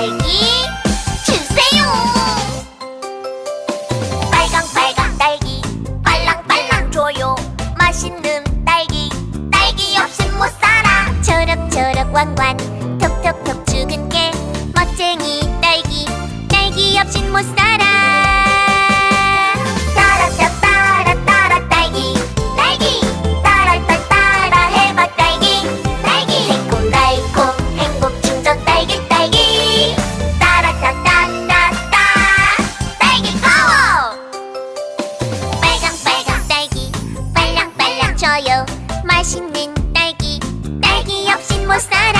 딸기 주세요. 빨강빨강 딸기 빨랑빨랑 줘요. 맛있는 딸기 딸기 없이 못 살아. 초록초록 왕관 톡톡톡 죽은 게 멋쟁이 딸기. 딸기 없이 못 살아. 있어요. 맛있는 딸기 딸기 없인 못 살아.